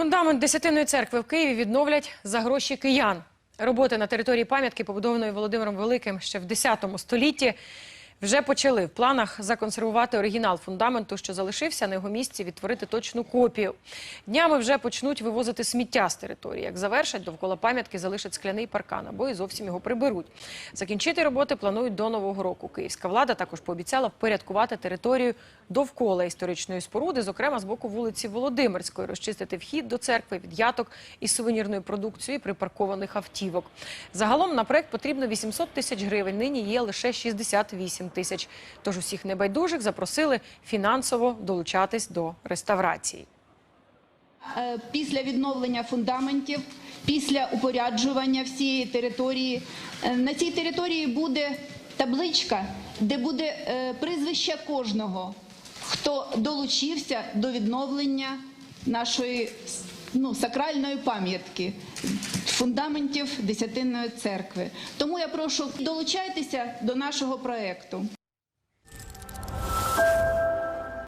Фундамент Десятинної церкви в Києві відновлять за гроші киян. Роботи на території пам'ятки, побудованої Володимиром Великим ще в X столітті, вже почали. В планах законсервувати оригінал фундаменту, що залишився на його місці, відтворити точну копію. Днями вже почнуть вивозити сміття з території. Як завершать, довкола пам'ятки залишать скляний паркан або і зовсім його приберуть. Закінчити роботи планують до нового року. Київська влада також пообіцяла впорядкувати територію довкола історичної споруди, зокрема з боку вулиці Володимирської, розчистити вхід до церкви від яток із сувенірною продукцією припаркованих автівок. Загалом на проект потрібно 800 тисяч гривень. Нині є лише 68 тисяч. Тож усіх небайдужих запросили фінансово долучатись до реставрації. Е, Після відновлення фундаментів, після упоряджування всієї території, е, на цій території буде табличка, де буде е, прізвище кожного, хто долучився до відновлення нашої ну, сакральної пам'ятки, фундаментів Десятинної церкви. Тому я прошу долучайтеся до нашого проекту.